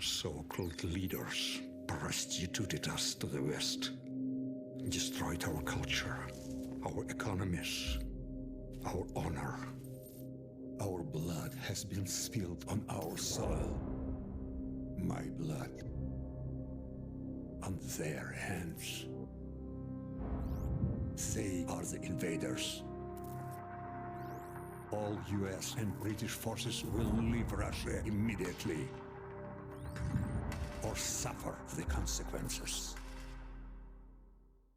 So-called leaders prostituted us to the West, destroyed our culture, our economies, our honor. Our blood has been spilled on our soil. My blood on their hands. They are the invaders. All US and British forces will leave Russia immediately or suffer the consequences.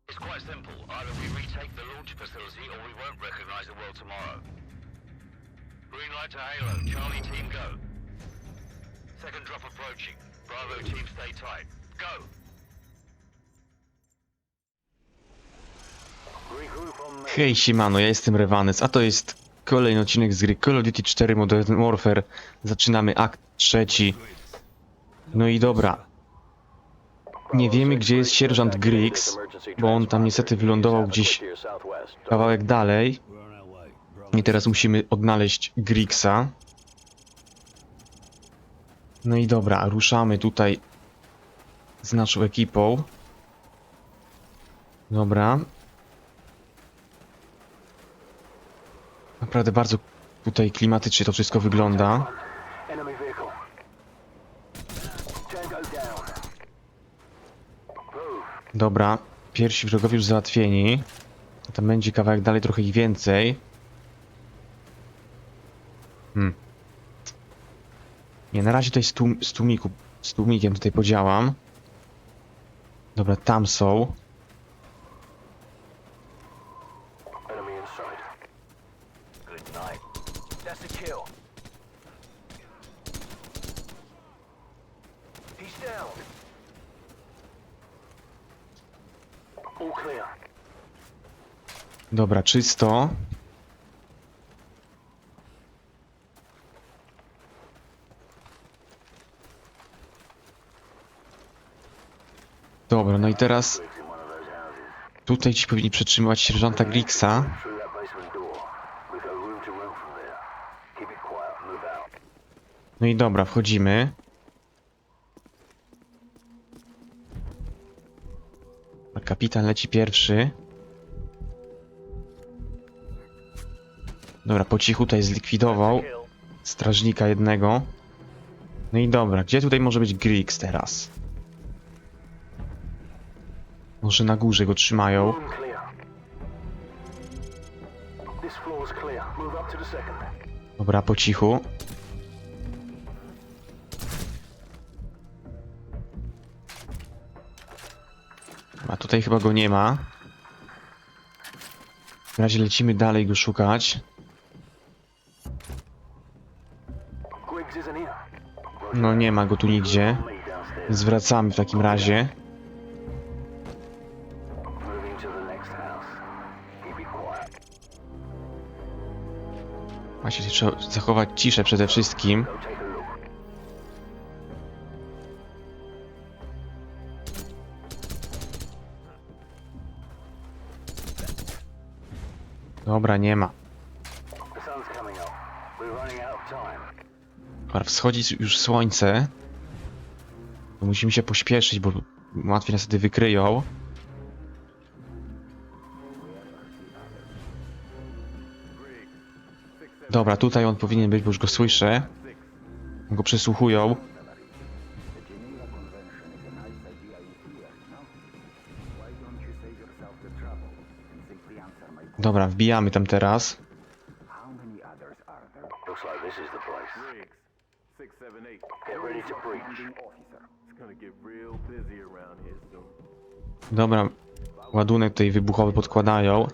It's quite simple. Either we retake the launch facility or we won't recognize the world tomorrow. Green light to Halo. Charlie team go. Second drop approaching. Bravo team stay tight. Go! Hej siemano, ja jestem Rewanes, a to jest kolejny odcinek z gry Call of Duty 4 Modern Warfare. Zaczynamy akt trzeci. No i dobra. Nie wiemy gdzie jest sierżant Griggs, bo on tam niestety wylądował gdzieś kawałek dalej. I teraz musimy odnaleźć Griggsa. No i dobra, ruszamy tutaj z naszą ekipą. Dobra, Naprawdę bardzo tutaj klimatycznie to wszystko wygląda. Enemy vehicle. Tango down. Move. Dobra, pierwsi wrogowie już załatwieni. Tam będzie kawałek dalej trochę ich więcej. Hmm. Nie, na razie tutaj z, tłum, z, tłumiku, z tłumikiem tutaj podziałam. Dobra, tam są. Enemy inside. Good night. That's a kill. He's down. All clear. Dobra, czysto. Dobra, no i teraz tutaj ci powinni przetrzymywać sierżanta out. No i dobra, wchodzimy. A kapitan leci pierwszy. Dobra, po cichu tutaj zlikwidował strażnika jednego. No i dobra, gdzie tutaj może być Griggs teraz? Może na górze go trzymają. Dobra, po cichu. A tutaj chyba go nie ma. W razie lecimy dalej go szukać. No nie ma go tu nigdzie. Me downstairs. Więc wracamy w takim razie. Właśnie trzeba zachować ciszę przede wszystkim. Dobra, nie ma. Wschodzi już słońce. Musimy się pośpieszyć, bo łatwiej nas wtedy wykryją. Dobra, tutaj on powinien być, bo już go słyszę. Go przesłuchują. Dobra, wbijamy tam teraz. Dobra, ładunek tutaj wybuchowy podkładają.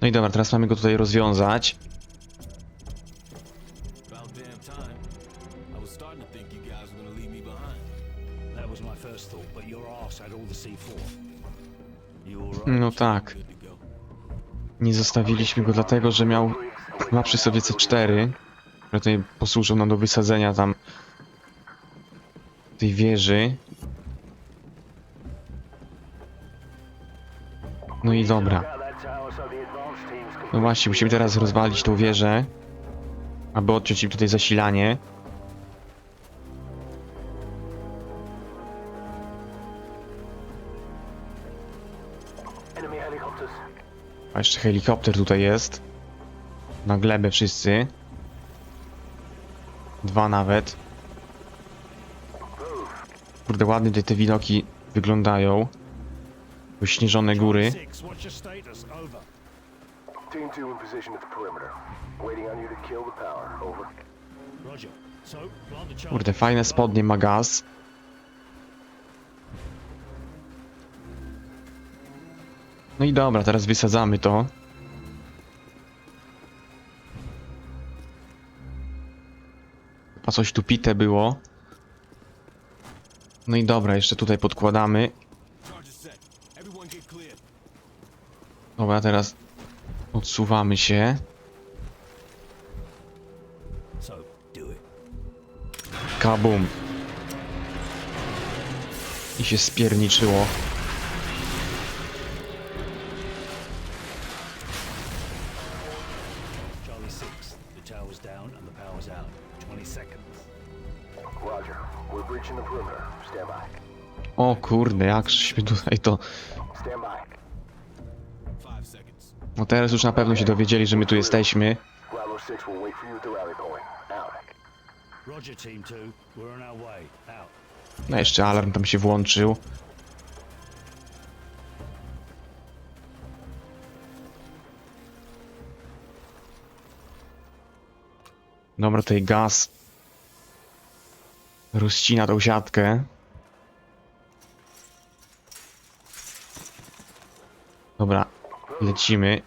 No i dobra, teraz mamy go tutaj rozwiązać. About damn time. I was starting to think you guys were gonna leave me behind. That was my first thought, but your ass had all the C4. You alright? No tak. Nie zostawiliśmy go dlatego, że miał ma przy sobie C4, które tutaj posłużą nam do wysadzenia tam tej wieży. No i dobra. No właśnie, musimy teraz rozwalić tą wieżę, aby odciąć im tutaj zasilanie. A jeszcze helikopter tutaj jest. Na glebę wszyscy. Dwa nawet. Kurde, ładnie tutaj te widoki wyglądają. Wyśnieżone góry. Six, what's your status? Over. Team 2 in position at the perimeter. Waiting on you to kill the power. Over. Roger. So, plant the charge. Kurde, fajne spodnie ma gaz. No i dobra, teraz wysadzamy to. Coś tu pite było. No i dobra, jeszcze tutaj podkładamy. Dobra, teraz odsuwamy się. Kabum. I się spierniczyło. Kurde, jakżeśmy tutaj to... No teraz już na pewno się dowiedzieli, że my tu jesteśmy. Bravo 6 will wait for you at the rally point. Out. Roger, Team 2. We're on our way. Out. No jeszcze alarm tam się włączył. Dobra, tutaj gaz rozcina tą siatkę. Dobra, lecimy.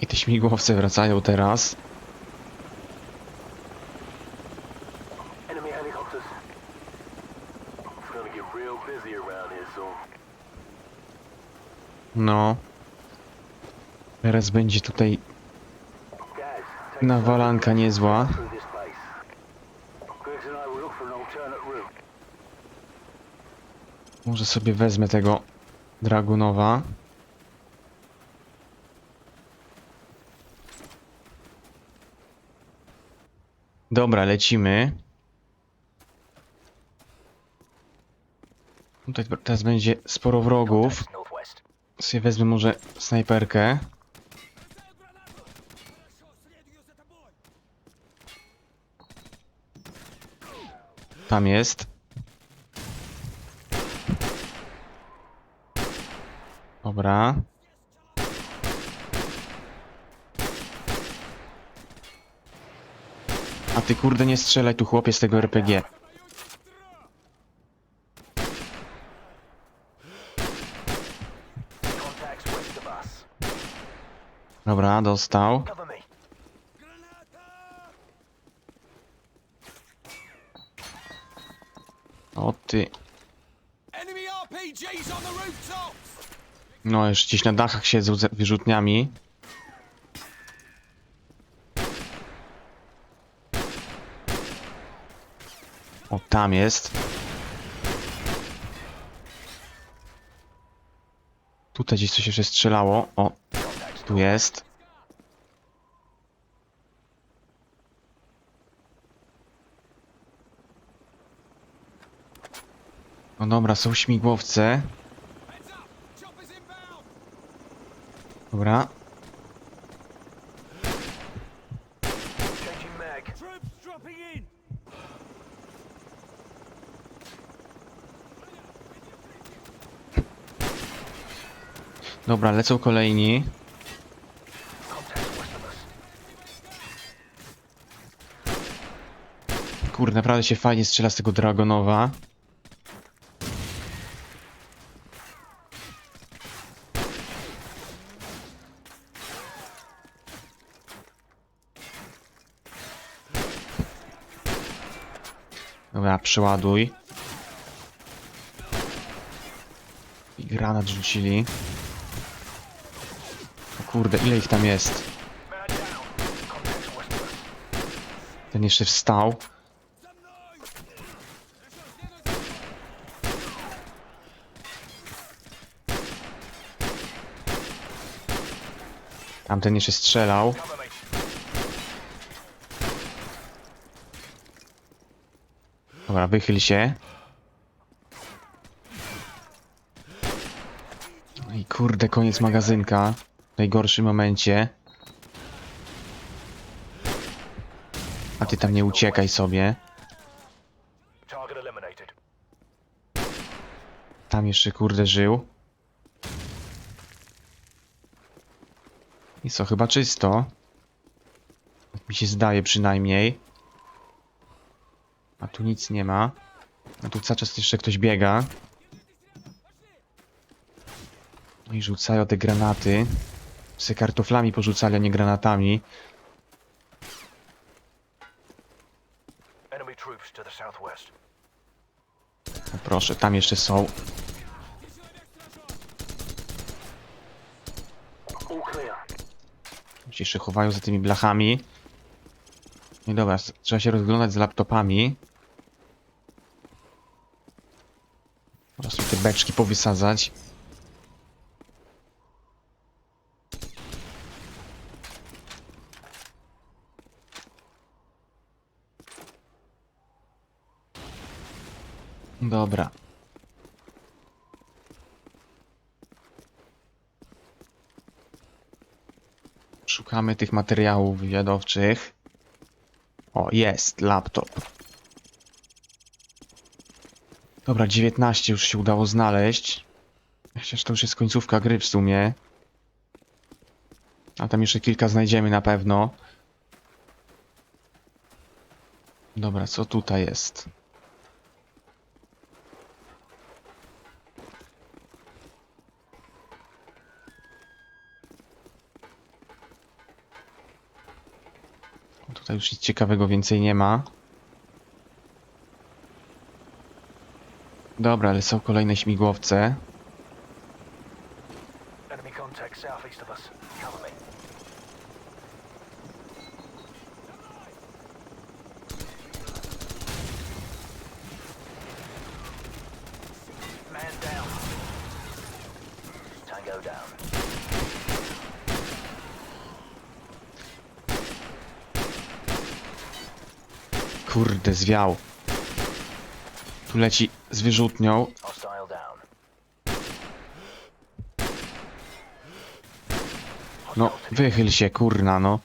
I te śmigłowce wracają teraz. No. Teraz będzie tutaj nawalanka niezła. Może sobie wezmę tego Dragunowa. Dobra, lecimy. Tutaj teraz będzie sporo wrogów. Sobie wezmę może snajperkę. Tam jest. Dobra. A ty kurde nie strzelaj tu chłopie z tego RPG. Dobra, dostał. O ty. No, już gdzieś na dachach siedzą z wyrzutniami. O, tam jest. Tutaj gdzieś coś jeszcze strzelało. O, tu jest. No dobra, są śmigłowce. Dobra. Changing mag. Troops dropping in! Dobra, lecą kolejni. Kurde, naprawdę się fajnie strzela z tego Dragonowa. przeładuj. I granat rzucili. O kurde, ile ich tam jest? Ten jeszcze wstał. Tamten jeszcze strzelał. Dobra, wychyl się. No I kurde, koniec magazynka. W najgorszym momencie. A ty tam nie uciekaj sobie. Tam jeszcze kurde żył. I co, chyba czysto. Tak mi się zdaje przynajmniej. Tu nic nie ma. A tu cały czas jeszcze ktoś biega. No i rzucają te granaty. Se kartoflami porzucali, a nie granatami. No proszę, tam jeszcze są. Ci się chowają za tymi blachami. No i dobra, trzeba się rozglądać z laptopami. Po prostu te beczki powysadzać. Dobra. Szukamy tych materiałów wywiadowczych. O, jest laptop. Dobra, 19 już się udało znaleźć. Chociaż to już jest końcówka gry w sumie. A tam jeszcze kilka znajdziemy na pewno. Dobra, co tutaj jest? Tutaj już nic ciekawego więcej nie ma. Dobra, ale są kolejne śmigłowce. Enemy contact southeast of us. Cover me. Man down. Tango down. Kurde, zwiał. Tu leci z wyrzutnią. No, wychyl się, kurna, no.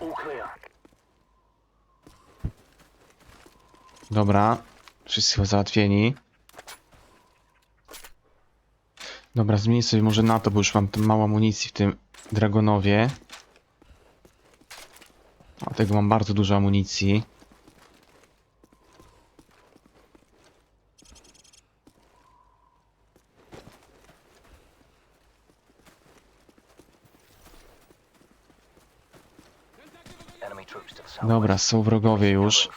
All clear. Dobra, wszyscy chyba załatwieni. Dobra, zmienię sobie może na to, bo już mam mało amunicji w tym Dragonowie. A tego mam bardzo dużo amunicji. Dobra, są wrogowie już.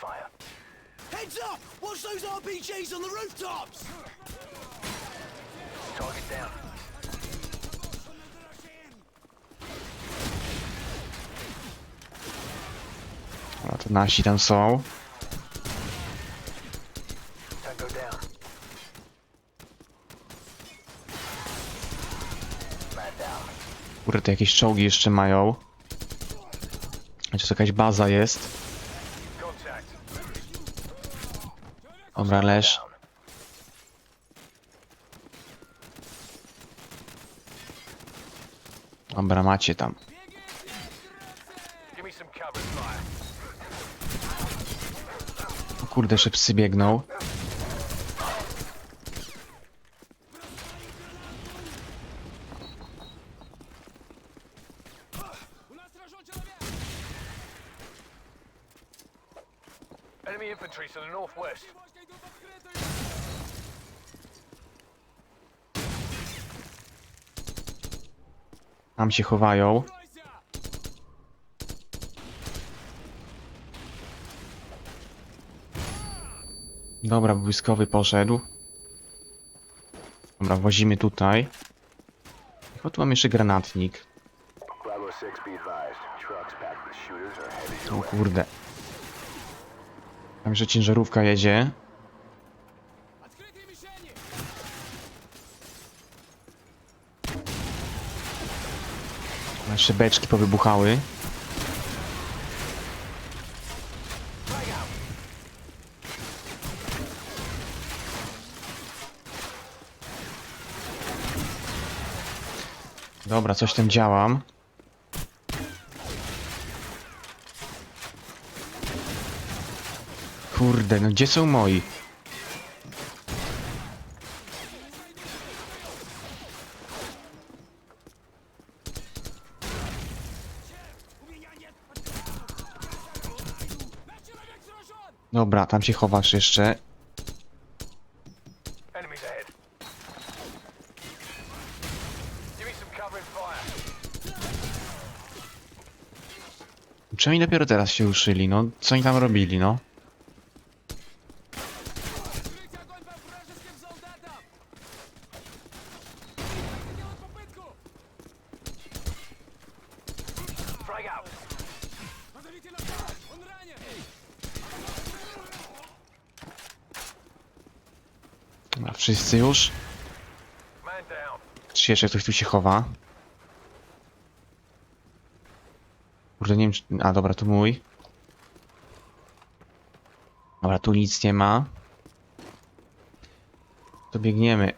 To nasi tam są. Kurde, jakieś czołgi jeszcze mają. Znaczy to jakaś baza jest. Dobra, leż. Dobra, macie tam. Give me some cover fire. O kurde, jeszcze psy biegną. Enemy infantry to the northwest. Tam się chowają. Dobra, błyskowy poszedł. Dobra, włazimy tutaj. O, tu mam jeszcze granatnik. Bravo 6, be advised. Trucks packed with shooters are headed O kurde. Tam jeszcze ciężarówka jedzie. Jeszcze beczki powybuchały. Dobra, coś tam działam. Kurde, no gdzie są moi? Dobra, tam się chowasz jeszcze. Czy oni dopiero teraz się ruszyli, no? Co oni tam robili, no? Wszyscy już? Czy jeszcze ktoś tu się chowa? Kurde, nie wiem czy... A, dobra, to mój. Dobra, tu nic nie ma. To biegniemy.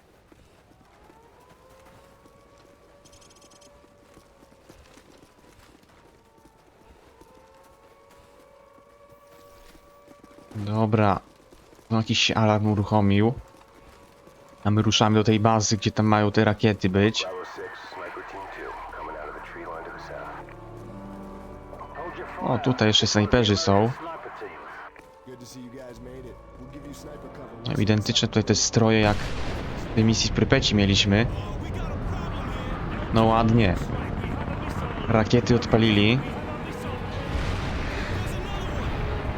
Dobra. No jakiś alarm uruchomił. A my ruszamy do tej bazy, gdzie tam mają te rakiety być. O, tutaj jeszcze snajperzy są. Identyczne tutaj te stroje jak w misji w Prypeci mieliśmy. No ładnie. Rakiety odpalili.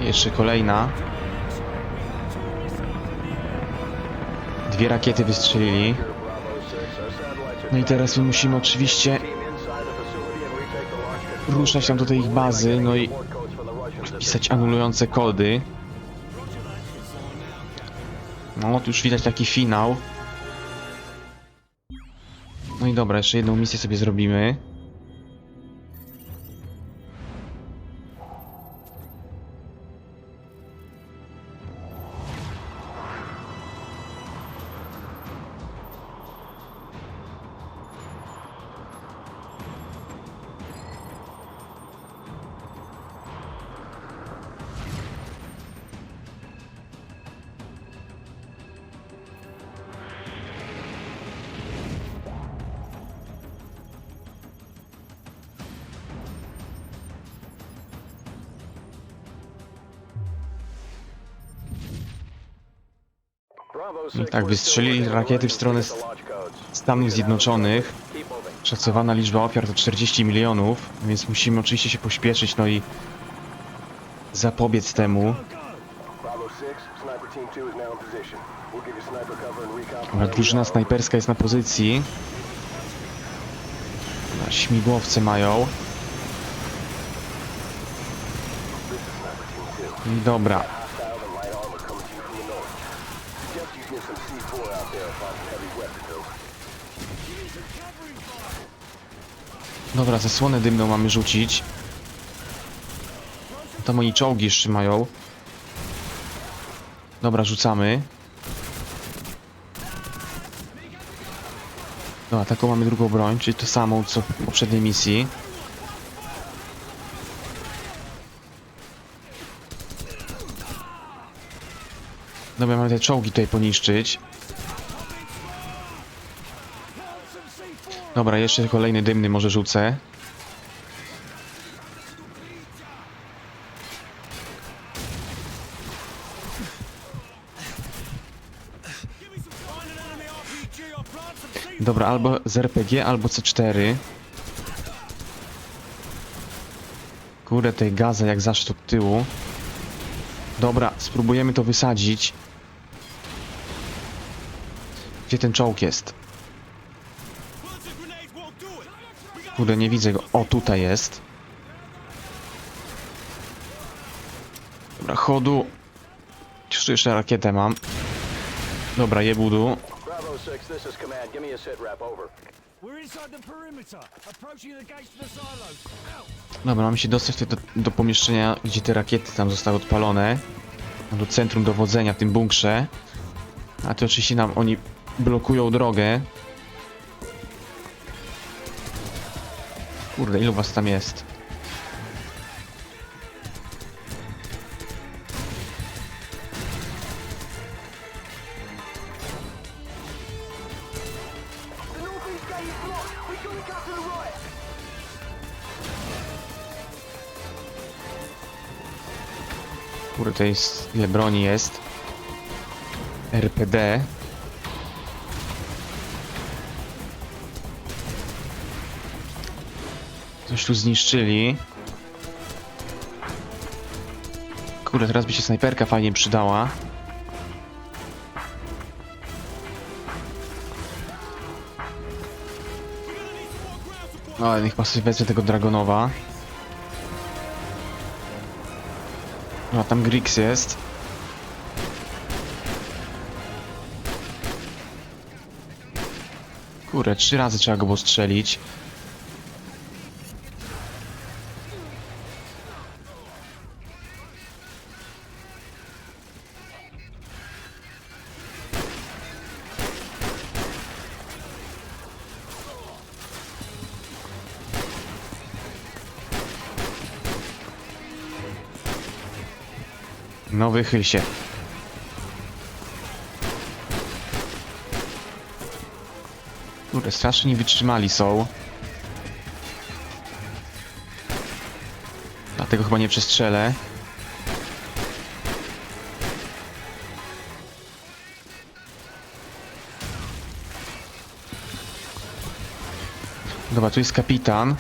Jeszcze kolejna. Dwie rakiety wystrzelili. No i teraz my musimy oczywiście ruszać tam do tej ich bazy, no i wpisać anulujące kody. No, tu już widać taki finał. No i dobra, jeszcze jedną misję sobie zrobimy. Tak, we're wystrzelili rakiety w stronę. Stanów Zjednoczonych. Szacowana liczba ofiar to 40 milionów, więc musimy oczywiście się pośpieszyć, no i zapobiec temu. Bravo 6, Sniper Team 2 is now in position. We'll give you sniper cover and recon. Dobra, drużyna snajperska jest na pozycji. Dobra, Śmigłowce mają. I dobra. Hostile and light armor coming to you from the north. Suggest you get some C4 out there and find some heavy weapons over. Dobra, zasłonę dymną mamy rzucić. Tam oni czołgi jeszcze mają. Dobra, rzucamy. Dobra, taką mamy drugą broń, czyli to samą co w poprzedniej misji. Dobra, mamy te czołgi tutaj poniszczyć. Dobra, jeszcze kolejny dymny może rzucę. Dobra, albo z RPG, albo C4. Kurde, tej gaza jak zawsze od tyłu. Dobra, spróbujemy to wysadzić. Gdzie ten czołg jest? Kurde, nie widzę go. O, tutaj jest. Dobra, chodu. Już tu jeszcze rakietę mam. Dobra, jebudu. Bravo 6, this is command. Give me a sit rep, over. We're inside the perimeter. Approaching the gates to the silos. Out. Dobra, mamy się dostać tutaj do, do pomieszczenia, gdzie te rakiety tam zostały odpalone. Do centrum dowodzenia w tym bunkrze. A to oczywiście nam oni blokują drogę. Kurde, ilu was tam jest? Kurde, to jest... ile broni jest? RPD. Coś tu zniszczyli. Kurde, teraz by się snajperka fajnie przydała. No, niech pasuje wezmę tego Dragonowa. No, tam Grix jest. Kurde, trzy razy trzeba go było strzelić. Wychyl się. Kurde, strasznie nie wytrzymali są. Dlatego chyba nie przestrzelę. Dobra, tu jest kapitan.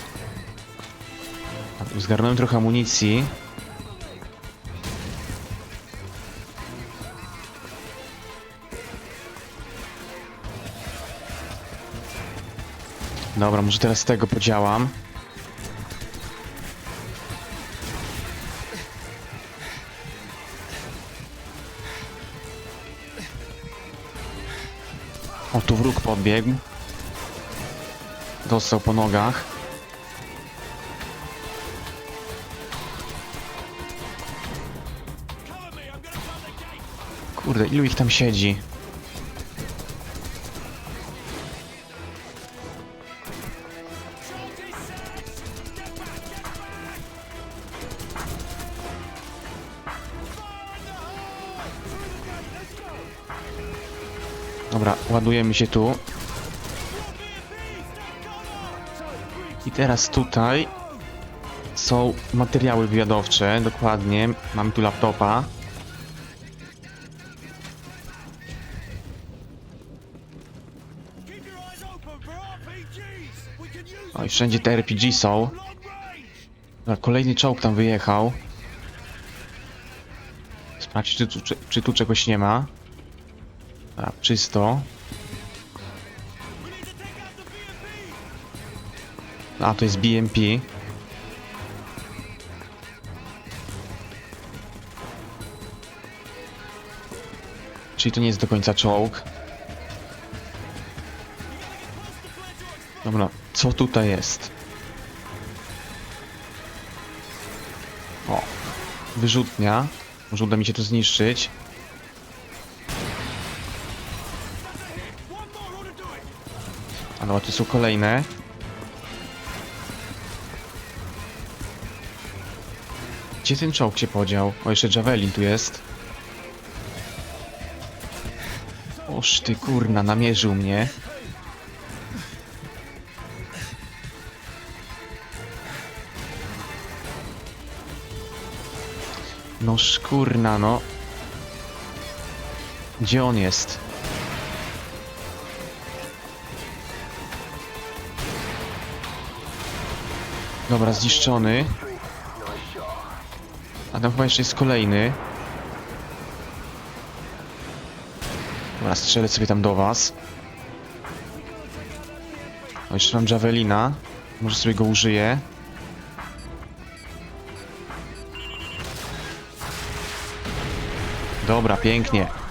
Zgarnąłem trochę amunicji. Dobra, może teraz tego podziałam. O, tu wróg podbiegł. Dostał po nogach. Kurde, ilu ich tam siedzi? Dobra, ładujemy się tu. I teraz tutaj są materiały wywiadowcze, dokładnie. Mamy tu laptopa. Keep your eyes open for RPGs. We can use O, i wszędzie te RPG są. Dobra, kolejny czołg tam wyjechał. Sprawdź, czy czy, czy tu czegoś nie ma. Dobra, czysto. A, to jest BMP. Czyli to nie jest do końca czołg. Dobra, co tutaj jest? O, wyrzutnia. Może uda mi się to zniszczyć. A dobra, tu są kolejne. Gdzie ten czołg się podział? O, jeszcze Javelin tu jest. Oż ty kurna, namierzył mnie. No szkurna, no. Gdzie on jest? Dobra, zniszczony. A tam chyba jeszcze jest kolejny. Dobra, strzelę sobie tam do was. O, jeszcze mam Javelina. Może sobie go użyję. Dobra, pięknie.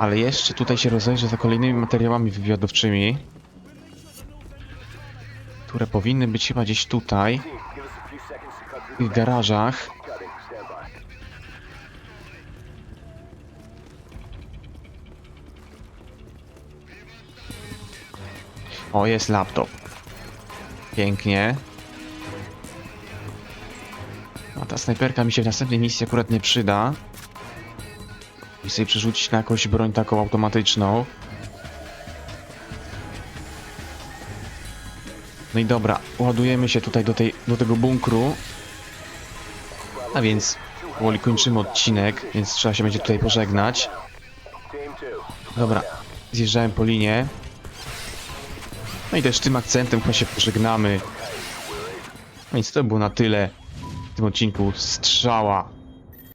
Ale jeszcze tutaj się rozejrzę za kolejnymi materiałami wywiadowczymi. Które powinny być chyba gdzieś tutaj, w tych garażach. O, jest laptop. Pięknie. A ta snajperka mi się w następnej misji akurat nie przyda. I sobie przerzucić na jakąś broń taką automatyczną. No i dobra, ładujemy się tutaj do, tej, do tego bunkru. A więc powoli kończymy odcinek, więc trzeba się będzie tutaj pożegnać. Team 2. Dobra, zjeżdżałem po linie. No i też tym akcentem chyba się pożegnamy. Więc to było na tyle w tym odcinku. Strzała.